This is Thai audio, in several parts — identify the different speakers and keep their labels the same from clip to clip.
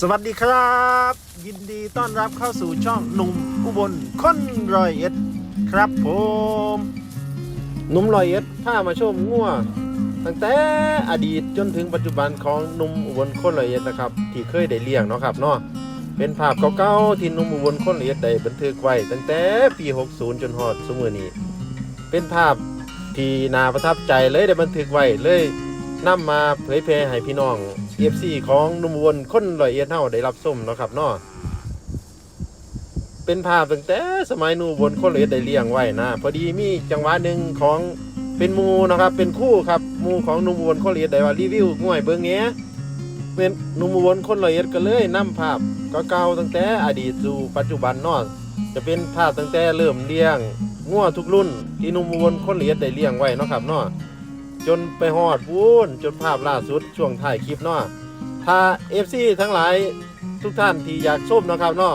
Speaker 1: สวัสดีครับ ยินดีต้อนรับเข้าสู่ช่องหนุ่มอุบลคนรอยเอ็ดครับผมหนุ่มรอยเอ็ดพามาชมงัวตั้งแต่อดีตจนถึงปัจจุบันของหนุ่มอุบลคนรอยเอ็ดนะครับ ที่เคยได้เลี้ยงเนาะครับเนาะเป็นภาพเก่าๆที่หนุ่มอุบลคนรอยเอ็ดได้บันทึกไว้ตั้งแต่ปี 60 จนฮอดสมือนี้ เป็นภาพที่น่าประทับใจเลยได้บันทึกไว้เลยนำมาเผยแพร่ให้พี่น้อง FC ของหนุ่มอุบลคนรอยเอ็ดเฮาได้รับชมเนาะครับเนาะเป็นภาพตั้งแต่สมัยหนูบนคนเลยได้เลี้ยงไว้นะพอดีมีจังหวะหนึ่งของเป็นมูนะครับ เป็นคู่ครับมูของหนุ่มอุบลคนลเอียดได้ว่ารีวิวง่วยเบิ้งเงี้ยเป็นหนุ่มอุบลคนลเอียดก็เลยนำภาพเก่าๆตั้งแต่อดีตสู่ปัจจุบันเนาะจะเป็นภาพตั้งแต่เริ่มเลี้ยงง่วทุกรุ่นที่นุ่มอุบลคนลเอียดได้เลี้ยงไว้เนาะครับเนาะ จนไปฮอดพูนจนภาพล่าสุดช่วงถ่ายคลิปเนาะถ้า FC ทั้งหลายทุกท่านที่อยากชมนะครับเนาะ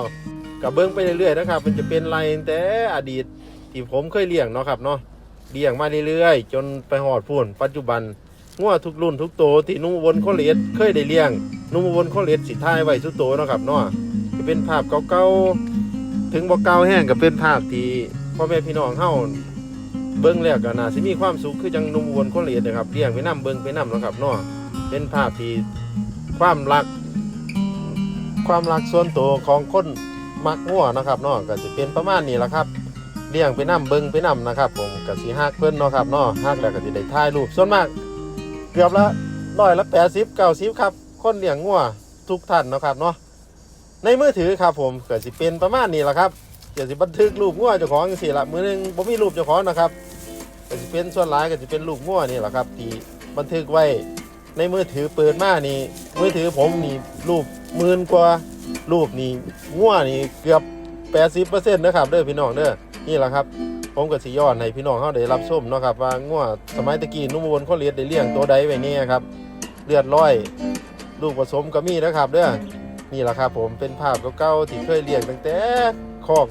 Speaker 1: กับเบิ้งไปเรื่อยๆนะครับ มันจะเป็นไรแต่อดีตที่ผมเคยเลี้ยงเนาะครับเนาะเลี้ยงมาเรื่อยๆ จนไปหอดพูนปัจจุบันงัวทุกรุ่นทุกโตวที่นุ่มวนข้อเลสเคยได้เลี้ยง นุ่มวนข้อเลสสิท้ายไว้ทุกโตเนาะครับเนาะจะเป็นภาพเก่าๆถึงบ่เก่าแห้งก็เป็นภาพที่พ่อแม่พี่น้องเฮา เบิ้งแล้วก็น่าสิมีความสุขคือจังนุ่มวนข้อเลสนะครับเลี้ยงไปนํเบิ้งไปนํเนาะครับเนาะเป็นภาพที่ความรัก ความรักส่วนตัวของคนมักงัวนะครับเนาะก็จะเป็นประมาณนี้แหละครับเลี้ยงไปนํเบิงไปนํนะครับผมก็สิฮักเพิ่นเนาะครับเนาะฮักแล้วก็สิได้ถ่ายรูปส่วนมาก เกือบละร้อยละแปดสิบเก้าสิบครับ คนเลี้ยงงัวทุกท่านนะครับเนาะในมือถือครับผมก็สิเป็นประมาณนี้แหละครับ เดี๋ยวสิบันทึกรูปงัวเจ้าของจังซี่ละมือหนึงบ่มีรูปเจ้าของนะครับก็สิเป็นส่วนหลายก็สิเป็นรูปงัวนี่แหละครับที่บันทึกไว้ในมือถือเปิดมานี่มือถือผมนี่รูปหมื่นกว่ารูปนี่ง่วนี่เกือบ80%นะครับเด้อพี่น้องเด้อนี่แหละครับ ผมก็สิยอนให้พี่น้องเขาได้รับชมเนาะครับว่าง่วสมัยตะกี้นุ่มวนเขาเลียดได้เลี้ยงตัวใดไว้เนี่ยครับเลือดร้อยลูกผสมก็มีนะครับเด้อนี่แหละครับผมเป็นภาพเก่าๆที่เคยเลี้ยงตั้งแต่ คอก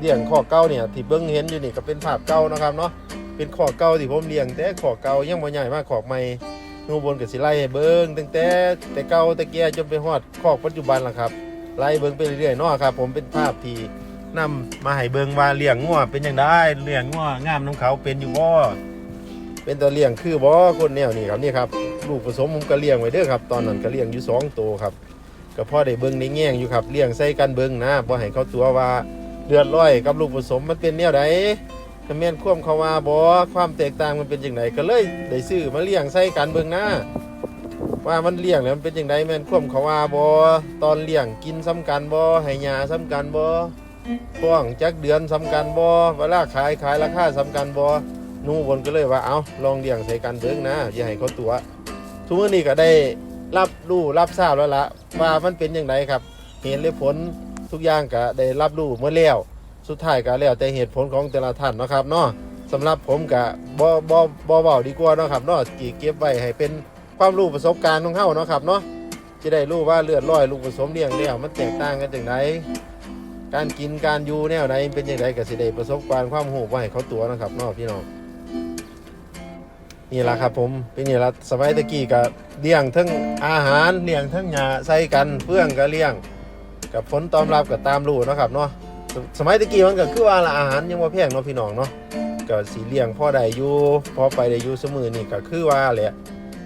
Speaker 1: เลี้ยงคอกเก่าเนี่ยที่เบิ่งเห็นอยู่นี่ก็เป็นภาพเก่านะครับเนาะเป็นคอกเก่าที่ผมเลี้ยงแต่คอกเก่ายังบ่ใหญ่มากคอกใหม่นุ่มวนก็สิไล่เบิ่งตั้งแต่แต่เก่าแต่แก่จนไปฮอดคอกปัจจุบันล่ะครับไล่เบิ้งไปเรื่อยๆเนาะครับ ผมเป็นภาพที่นำมาให้เบิ้งว่าเลี้ยงงัวเป็นอย่างได้เลี้ยงงัวงามน้ำเขาเป็นอยู่บ่เป็นตัวเลี้ยงคือบ่คนแนวนี้ครับนี่ครับลูกผสมผมก็เลี้ยงไว้เด้อครับ ตอนนั้นก็เลี้ยงอยู่สองตัวครับ ก็พ่อได้เบิ้งในแง่งอยู่ครับเลี้ยงใส่กันเบิ้งนะบ่ให้เขาตัวว่าเลือดร้อยกับลูกผสมมันเป็นแนวใดก็แม่นควมเขาว่าบ่ความแตกต่างมันเป็นจังไดก็เลยได้ซื้อมาเลี้ยงใส่กันเบิ้งนะว่ามันเลี้ยงแล้วมันเป็นอย่างไรแม่นควมเขาว่าบ่ตอนเลี้ยงกินซ้ำกันบ่ให้ยาซ้ำกันบ่พ่วงจักเดือนซ้ำกันบ่เวลาขายขายราคาซ้ำกันบ่นูบนก็เลยว่าเอาลองเลี้ยงใส่กันเบิ่งนะอย่าให้เขาตัวทุกมื้อนี้ก็ได้ รับรู้รับทราบแล้วละว่ามันเป็นอย่างไรครับ เหตุและผลทุกอย่างก็ได้รับรู้เมื่อแล้วสุดท้ายก็แล้วแต่เหตุผลของแต่ละท่านนะครับเนาะสำหรับผมก็บ่บ่บ่เว้าดีกว่าเนาะครับเนาะกี่เก็บไว้ให้เป็นความรู้ประสบการณ์ของเขาเนาะครับเนาะจะได้รู้ว่าเลือดร้อยลูกผสมเลี้ยงแล้วมันแตกต่างกันอย่างไรการกินการอยู่แนวไหนเป็นอย่างไรก็สิได้ประสบการณ์ความรู้ไว้เขาตัวนะครับเนาะพี่น้อง นี่แหละครับผมเป็นนี่ละสมัยตะกี้ก็เลี้ยงทั้งอาหารเลี้ยงทั้งหญ้าใส่กันเพื่องก็เลี้ยง กับผลตอบรับก็ตามรูนะครับเนาะสมัยตะกี้มันก็คือว่าละอาหารยังว่าแพงเนาะพี่น้องเนาะก็สีเลี้ยงพ่อได้อยู่พอไปได้อยู่เสมอนี่ก็คือว่าแหละ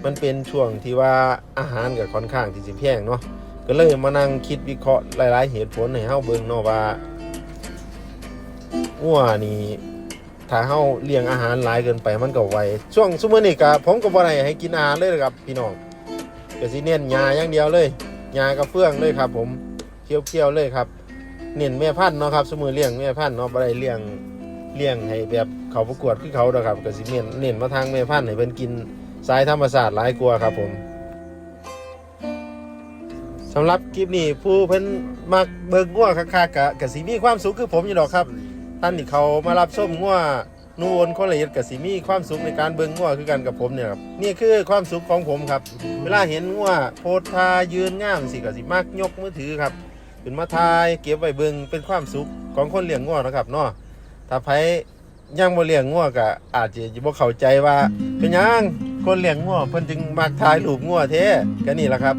Speaker 1: มันเป็นช่วงที่ว่าอาหารกับค่อนข้างที่สิแพงเนาะก็เลยมานั่งคิดวิเคราะห์หลาย ๆ เหตุผลให้เฮาเบิ่งเนาะว่างัวนี่ ถ้าเฮาเลี้ยงอาหารหลายเกินไปมันก็ไวช่วงซุมื้อนี้ก็ผมก็บ่ได้ให้กินอาหารเลยนะครับ พี่น้องก็สิเน้นหญ้าอย่างเดียวเลยหญ้ากับเฟืองเลยครับ ผมเคี่ยวๆเลยครับเน้นแม่พันธุ์เนาะครับซุมื้อเลี้ยงแม่พันธุ์เนาะบ่ได้เลี้ยงเลี้ยงให้แบบเขาประกวดคือเขาดอกครับก็สิเน้นเน้นมาทางแม่พันธุ์ให้เพิ่นกินสายธรรมศาสตร์หลายกลัวาครับผมสำหรับคลิปนี้ผู้เพิ่นมักเบิ่งงัวคักๆกะกะสิมีความสุขคือผมอยู่ดอกครับ ท่านที่เขามารับชมงัวนูวนคนละเอียดกะสิมีความสุขในการเบิ่งงัวคือกันกับผมเนี่ยครับนี่คือความสุขของผมครับ เวลาเห็นงัวโพสทายืนง่ามสิกะสิมักยกมือถือครับขึ้นมาถ่ายเก็บไว้เบิ่งเป็นความสุขของคนเลี้ยงงัวนะครับเนาะถ้าไผยังบ่เลี้ยงงัวก็อาจจะบ่เข้าใจว่าเป็นยังคนเลี้ยงงัวเพิ่นจึงมักถ่ายรูปงัวแท้ก็นี่แหละครับ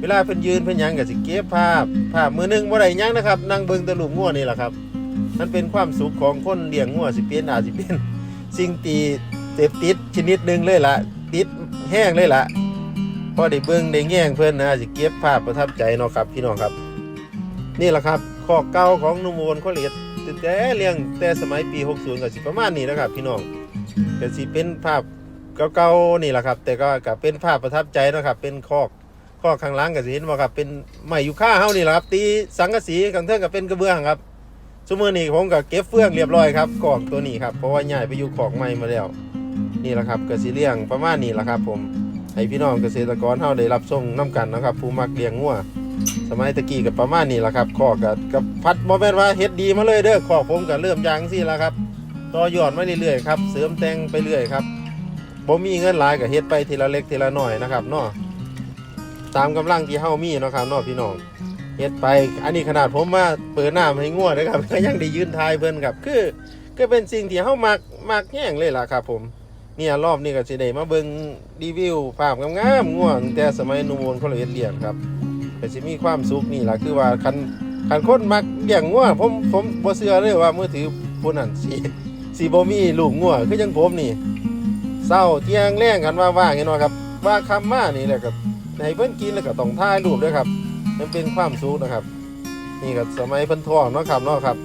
Speaker 1: เวลาเพิ่นยืนเพิ่นยังก็สิเก็บภาพภาพมือหนึงบ่ได้ยังนะครับนั่งเบิ่งแตะลูกงัวนี่แหละครับ มันเป็นความสุขของคนเลี้ยงงัวสิเป็นอาจสิเป็นสิ่งตีเสพติดชนิดหนึ่งเลยล่ะ ติดแห้งเลยล่ะพอได้เบิ่งได้แง่งเพิ่อนนะสิเก็บภาพประทับใจเนาะครับพี่น้องครับ นี่แหละครับข้อเก่าของนุ่มโอนเขาเลียดแต่เลี้ยงแต่สมัยปี 60ก็สิประมาณนี้นะครับพี่น้องก็สิเป็นภาพเก่าๆนี่แหละครับ แต่ก็ก็เป็นภาพประทับใจนะครับ เป็นคอกคอกข้างล่างก็สิเห็นว่าครับเป็นไม้ยูค่าเฮานี่แหละครับตีสังกะสีข้างเทิงก็เป็นกระเบื้องครับ สมือนี้ผมก็เก็บเฟืองเรียบร้อยครับกอกตัวนี้ครับเพราะว่าย้ายไปอยู่ของใหม่มาแล้ว นี่แหละครับกสิเลี้ยงประมาณนี้แหละครับ ผมให้พี่น้องเกษตรกรเฮาได้รับส่งน้กันนะครับ ผู้มักเลี้ยงงัวสมัยตะกี้กับประมาณนี้แหละครับขอกับกับพัดบ่แม่นว่าเฮ็ดดีมาเลยเด้อขอกผมก็เริ่มยางซี่แล้วครับต่อยอดมาเรื่อยๆครับเสริมแต่งไปเรื่อยครับบ่มีเงินหลายก็เฮ็ดไปทีละเล็กทีละน้อยนะครับเนาะตามกำลังที่เฮามีนะครับเนาะพี่น้อง เฮ็ดไป อันนี้ขนาดผมมาเปิดหน้าให้ง่วนะครับก็ยังได้ยืนทายเพิ่นครับ คือก็เป็นสิ่งที่เฮามักมักแห้งเลยล่ะครับ ผมเนี่ยรอบนี้ก็สิได้มาเบิ่งรีวิวภาพงามๆง่วงแต่สมัยนุ่มนเขาเลยเลี้ยงครับก็สิมีความสุขนี่ล่ะคือว่าคันคันคนมักเลี้ยงง่วผมผมบ่เชื่อเลยว่ามือถือผู้นั้นสิสิบ่มีลูกง่วคือจังผมนี่เศร้าเที่ยงแรงกันว่าว่างเนาะครับ ว่าคำมานี่แหละก็ให้เพิ่นกินแล้วก็ต้องถ่ายรูปด้วยครับ มันเป็นความสุขนะครับ นี่ก็สมัยเพิ่นทองเนาะครับเนาะครับ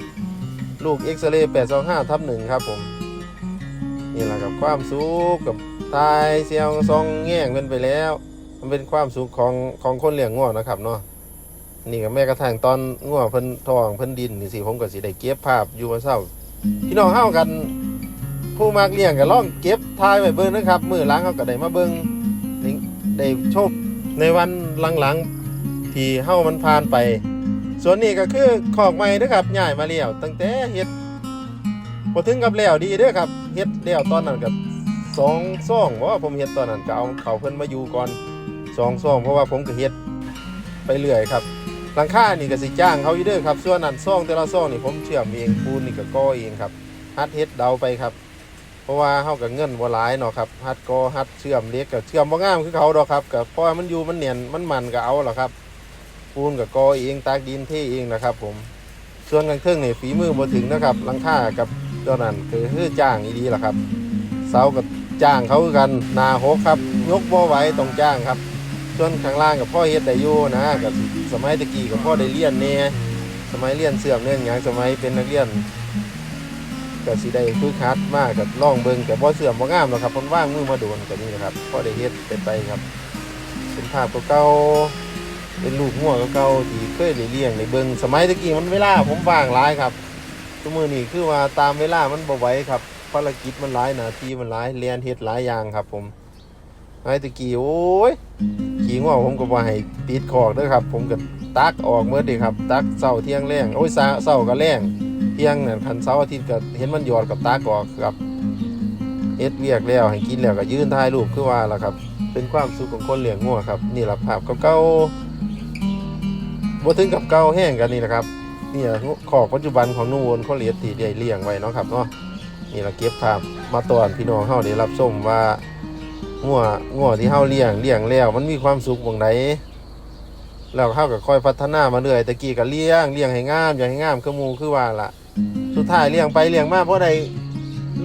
Speaker 1: ลูกเอ็กซเรย์825ทับหนึ่งครับผมนี่แหละครับความสุขกับตายเสียวซองแง่งเป็นไปแล้ว มันเป็นความสุขของของคนเลี้ยงง่วนะครับเนาะนี่ก็แม้กระทั่งตอนง่วเพิ่นทองเพิ่นดินนี่สิผมก็สิได้เก็บภาพอยู่ว่าเศร้าพี่น้องเฮากัน ผู้มักเลี้ยงก็ล่องเก็บถ่ายไว้เบิ่งนะครับมือหลังเฮาก็ได้มาเบิ่งได้ได้ชมในวันหลังๆ ที่เฮ้ามันผ่านไป ส่วนนี้ก็คือขอกใหม่เด้อครับย้ายมาแล้วตั้งแต่เฮ็ดบ่ถึงกับแล้วดีเด้อครับเฮ็ดแล้วตอนนั้นกับสองซ่องเพราะว่าผมเฮ็ดตอนนั้นก็เอาเขาเพิ่นมาอยู่ก่อนสองซ่องเพราะว่าผมก็เฮ็ดไปเรื่อยครับหลังคานี่ก็สิจ้างเขาอยู่เด้อครับ ส่วนนั้นซ่องแต่ละซ่องนี่ผมเชื่อมเองปูนนี่ก็ก่อเองครับฮัดเฮ็ดเดาไปครับ เพราะว่าเฮากับเงินบ่หลายเนาะครับฮัดก็ฮัดเชื่อมเล็กกับเชื่อมบ่งามคือเขาดอกครับก็พราะว่ามันอยู่มันเนียนมันมันก็เอาล่ะครับ ปูนกับกอเองตากดินเทเองนะครับผมส่วนกลางเครื่องนี่ฝีมือบ่ถึงนะครับลังค่ากับตัวนั้นคือคือจ้างอีดีล่ะครับเสากับจ้างเขากันนาหกครับ ยกบ่ไหวต้องจ้างครับ ส่วนข้างล่างกับพ่อเฮ็ดได้อยู่นะกับสมัยตะกี้กับพ่อได้เรียนแน่สมัยเรียนเสื่อมเรื่องหยังสมัยเป็นนักเรียนก็สิได้ฝึกหัดมากกับล่องเบิงแต่บ่เสื่อมบ่งามหรอกครับคนว่างมือมาโดนก็นี่นะครับพ่อได้เฮ็ดเป็นไปครับ เป็นภาพเก่าๆ เป็นลูกหัวเก่าๆที่เคยได้เลี้ยงได้เบิงสมัยตะกี้มันเวลาผมว่างหลายครับทุกมือนี้คือว่าตามเวลามันบ่ไหวครับภารกิจมันหลายหนาที่มันหลายเรียนเฮ็ดหลายอย่างครับ ผมสมัยตะกี้โอ้ยขี่งัวผมก็บ่ให้ปิดคอกเด้อครับ ผมก็ตักออกเมื่อดีครับ ตักเช้าเที่ยงแรงโอ้ยเช้าเช้าก็แรงเที่ยงเนี่ยคันเสาอาทิตย์ก็เห็นมันหยอดกับตากอกครับเฮ็ดเวียกแล้วให้กินแล้วก็ยืนถ่ายรูปคือว่าล่ะครับ เป็นความสุขของคนเลี้ยงงัวครับ นี่แหละภาพเก่าๆ บ่ถึงกับเก่าแห้งกันนี่แหละครับนี่แหละขอกปัจจุบันของนุ่วนเขาเลี้ยงตีได้เลี้ยงไว้เนาะครับเนาะนี่แหละเก็บภาพมาตอนพี่น้องเฮาได้รับชมว่างัวงัวที่เฮาเลี้ยงเลี้ยงแล้ว มันมีความสุขบ่งใดแล้วเฮาก็ค่อยพัฒนามาเรื่อยตะกี้ก็เลี้ยงเลี้ยงให้งามอย่างให้งามคือหมู่คือว่าล่ะ สุดท้ายเลี้ยงไปเลี้ยงมาเพราะใด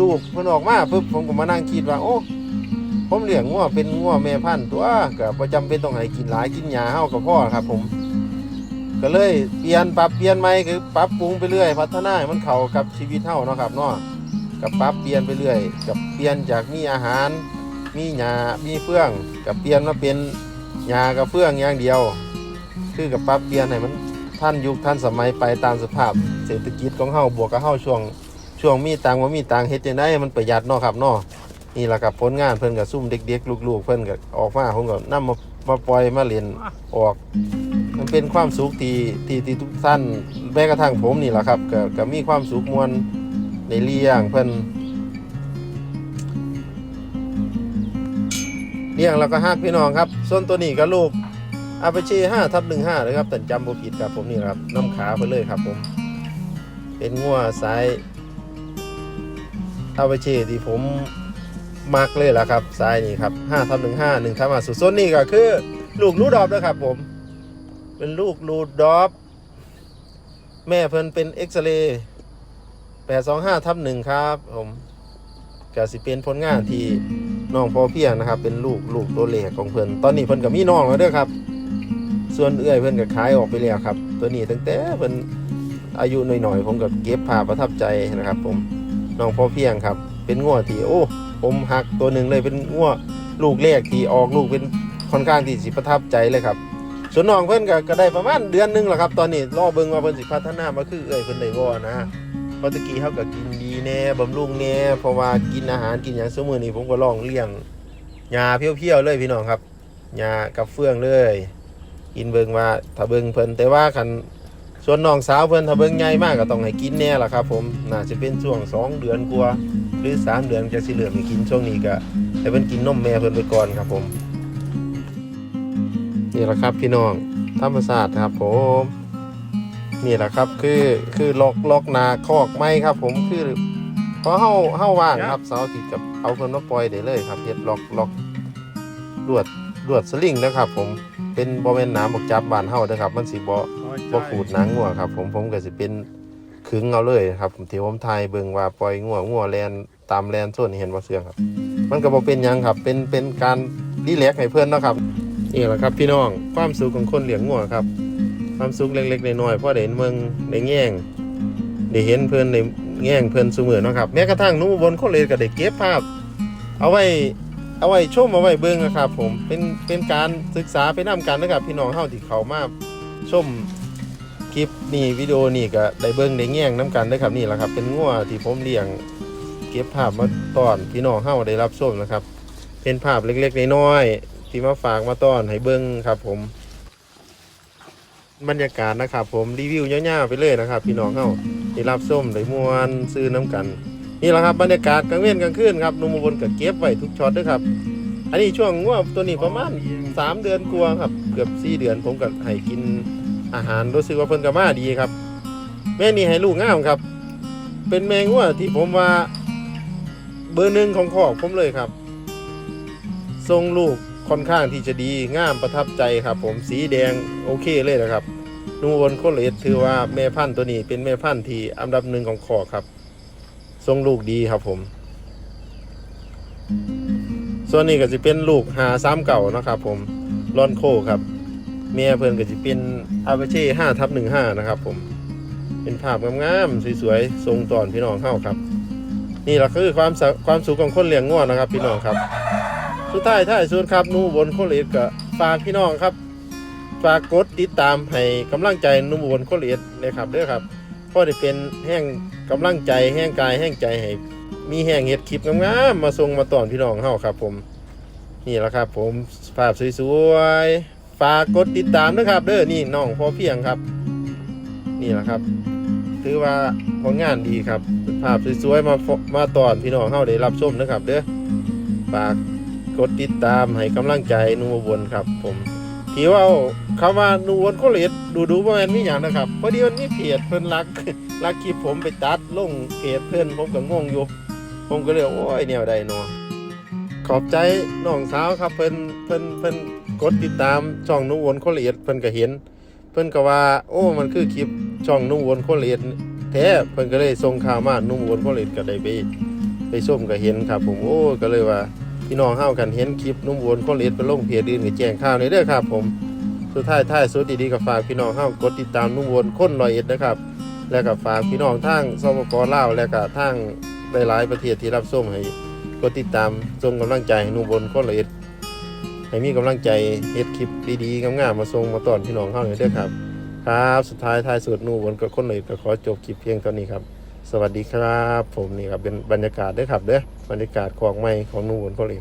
Speaker 1: ลูกมันออกมาปุ๊บผมก็มานั่งคิดว่าโอ้ผมเลี้ยงงัวเป็นงัวแม่พันธุ์ตัวก็ประจำเป็นต้องให้กินหลายกินหญ้าเฮากับพ่อครับผม ก็เลยเปลี่ยนปรับเปลี่ยนใหม่คือปรับปรุงไปเรื่อยพัฒนาให้มันเข้ากับชีวิตเฮาเนาะครับเนาะกับปรับเปลี่ยนไปเรื่อยกับเปลี่ยนจากมีอาหาร มีหญ้ามีเฟื่องกับเปลี่ยนมาเป็นหญ้ากับเฟื่องอย่างเดียว คือกับปรับเปลี่ยนให้มันท่านยุคท่านสมัยไปตามสภาพเศรษฐกิจของเฮาบวกกับเฮาช่วงช่วงมีตังค์ว่ามีตังค์เฮ็ดจังได๋มันประหยัดเนาะครับเนาะนี่ล่ะครับผลงานเพิ่นก็ซุ่มเด็กๆ ลูกๆ เพิ่นก็ออกมาผมก็นำมามาปล่อยมาเล่นออก มันเป็นความสุขที่ที่ที่ทุกท่านแม้กระทั่งผมนี่แหละครับก็ก็มีความสุขมวลในเลี้ยงเพิ่นเลี้ยงแล้วก็ฮักพี่น้องครับส่วนตัวนี้ก็ลูกอาปเช่ห้าทับหนึ่งห้าเลยครับแต่จำบ่ผิดครับผมนี่ครับน้ำขาไปเลยครับผม เป็นงัวสายอาปเช่ที่ผมมักเลยล่ะครับสายนี่ครับห้าทับหนึ่งห้าหนึ่งทับมาสุดส้นนี่ก็คือ ลูกรูดอบนะครับผม เป็นลูกลูดดอฟแม่เพิ่นเป็นเอ็กซเรย์แปดสองห้าทับหนึ่งครับ ผมก็สิเป็นผลงานที่น้องพอเพียงนะครับ เป็นลูกลูกตัวเล็กของเพิ่นตอนนี้เพิ่นก็มีน้องแล้วเด้อครับ ส่วนเอื้อยเพิ่นก็ขายออกไปแล้วครับ ตัวนี้ตั้งแต่เพิ่นอายุหน่อยๆผมก็เก็บภาประทับใจนะครับ ผมน้องพอเพียงครับ เป็นงัวที่โอ้ผมหักตัวหนึ่งเลยเป็นงัวลูกแรกที่ออกลูกเป็นค่อนข้างที่สิประทับใจเลยครับ ส่วนน้องเพิ่นก็ก็ได้ประมาณเดือนหนึงแหละครับ ตอนนี้รอเบิ่งว่าเพิ่นสิพัฒนามาคือเอ้ยเพิ่นได้บ่นะเพราะตะกี้เฮาก็กินดีแน่บำรุงแน่เพราะว่ากินอาหารกินหยังซุมื้อนี้ผมก็ลองเลี้ยงหญ้าเพียวๆเลยพี่น้องครับหญ้ากับเฟืองเลย กินเบิ่งว่าถ้าเบิ่งเพิ่นแต่ว่าคันส่วนน้องสาวเพิ่นถ้าเบิ่งใหญ่มากก็ต้องให้กินแน่ล่ะครับ ผมน่าจะเป็นช่วงสองเดือนกว่าหรือสามเดือนจะสิเหลือมให้กินช่วงนี้ก็ให้เพิ่นกินนมแม่เพิ่นไปก่อนครับผม นี่แหละครับพี่น้องธรรมศาสตร์ครับผมนี่แหละครับคือคือล็อกล็อกนาคอกไม้ครับ ผมคือเพราะเฮาเฮาว่างครับเสาร์อาทิตย์กับเอาเพิ่นมาปล่อยได้เลยครับเฮ็ดล็อกล็อกลวดลวดสลิงนะครับ ผมเป็นบ่แม่นน้ำบอกจับบ้านเฮาเด้อครับ มันสิบ่บ่ขูดหนังงัวครับผมผมก็สิเป็นขึงเอาเลยครับที่ผมทายเบิ่งว่าปล่อยงัวงัวแลนตามแลนส่วนเห็นบ่เสื่องครับ มันก็บ่เป็นหยังครับ เป็นเป็นการรีแลกซ์ให้เพื่อนเนาะครับ นี่แหละครับ พี่น้องความสุขของคนเลี้ยงงัวครับ ความสุขเล็กๆน้อยๆเพราะได้เห็นเมืองได้แง่งได้เห็นเพื่อนได้แง่งเพื่อนเสมอนะครับแม้กระทั่งนุ่มบนคนเลยก็ได้เก็บภาพ เอาไว้เอาไว้ชมเอาไว้เบิ่งนะครับผมเป็นเป็นการศึกษาไปนํกันนะครับ พี่น้องเฮาที่เขามาชมคลิปนี่วิดีโอนี่ก็ได้เบิ่งได้แง่งน้กันนะครับนี่แหละครับ เป็นงัวที่ผมเลี้ยงเก็บภาพมาตอนพี่น้องเฮาได้รับชมนะครับ เป็นภาพเล็กๆน้อย ที่มาฝากมาต้อนให้เบิ้งครับผม บรรยากาศนะครับ ผมรีวิวยาวๆไปเลยนะครับ พี่น้องเฮาได้รับชมได้มวนซื้อน้ำกัน นี่แหละครับบรรยากาศกลางเว้นกลางคืนครับนุ่มบนก็เก็บไว้ทุกช็อตด้วยครับ อันนี้ช่วงงวตัวนี้ประมาณสามเดือนกว่าครับ เกือบสี่เดือนผมก็ให้กินอาหารรู้สึกว่าเพิ่นก็มาดีครับ แม่นี่ให้ลูกง่ามครับ เป็นแมงวัวที่ผมว่าเบอร์หนึ่งของขอกผมเลยครับทรงลูก ค่อนข้างที่จะดีงามประทับใจครับ ผมสีแดงโอเคเลยนะครับนูวนโคเลสถือว่าแม่พันธุ์ตัวนี้เป็นแม่พันธุ์ที่อันดับหนึ่งของขอครับ ทรงลูกดีครับผม ส่วนนี้ก็จะเป็นลูกหาซ้ำเก่านะครับผมลอนโคครับเมียเพื่อนก็จะเป็นอาเปเช่ห้าทับหนึ่งห้านะครับผมเป็นภาพงามๆสวยๆทรงตอนพี่น้องเข้าครับ นี่แหละคือความสะความสุขของคนเลี้ยงง่วนะครับ พี่น้องครับ สุดท้ายท้ายสุดครับหนูบนโคเลสก็ฝากพี่น้องครับฝากกดติดตามให้กำลังใจหนูบนโคเลสนะครับเด้อครับเพราะได้เป็นแห้งกำลังใจแห้งกายแห้งใจให้มีแห้งเห็ดคลิปงามๆมาส่งมาตอนพี่น้องเฮาครับ ผม นี่แหละครับ ผมภาพสวยๆฝากกดติดตามนะครับ เด้อนี่น้องพอเพียงครับ นี่แหละครับถือว่าผลงานดีครับ ภาพสวยๆมามาตอนพี่น้องเฮาได้รับชมนะครับ เด้อฝาก กดติดตามให้กำลังใจนูบนครับ ผมที่ว่าคำว่านูบนโคเลตดูดูว่ามันมีอย่างนะครับพอดีมันมีเพจเพิ่นรักรักคลิปผมไปตัดลงเพจเพิ่อนผมก็งงอยู่ผมก็เลยโอ้ยแนวใดเนาะขอบใจน้องสาวครับเพิ่นเพิ่นเพิ่นกดติดตามช่องนูบนโคเลตเพิ่นก็เห็น เพิ่นก็ว่า โอ้มันคือคลิปช่องนุ่มวนโคเลตแท้เพิ่นก็เลยส่งข่าวมานุ่มวนโคเลตก็ได้ไปไปชมก็เห็นครับ ผมโอ้ก็เลยว่า พี่น้องเฮากันเห็นคลิปนุ่มวนโคเลตไปลงเพจอื่นก็แจ้งข่าวในเด้อครับ ผมสุดท้ายท้ายสุดดีๆก็ฝากพี่น้องเฮากดติดตามนุ่มวนคนร้อยเอ็ดนะครับ แล้วก็ฝากพี่น้องทางสปปลาวแล้วก็ทางหลายๆประเทศที่รับชมให้กดติดตามส่งกำลังใจให้นุ่มวนคนร้อยเอ็ดให้มีกำลังใจเฮ็ดคลิปดีๆงามๆมาส่งมาตอนพี่น้องเฮาเลยด้อครับ ครับสุดท้ายท้ายสุดนู่วนก็คนเลยก็ขอจบคลิปเพียงเท่านี้ครับ สวัสดีครับ ผมนี่ครับเป็นบรรยากาศด้อครับเด้อ บรรยากาศของไม้ของนู่วนก็เลย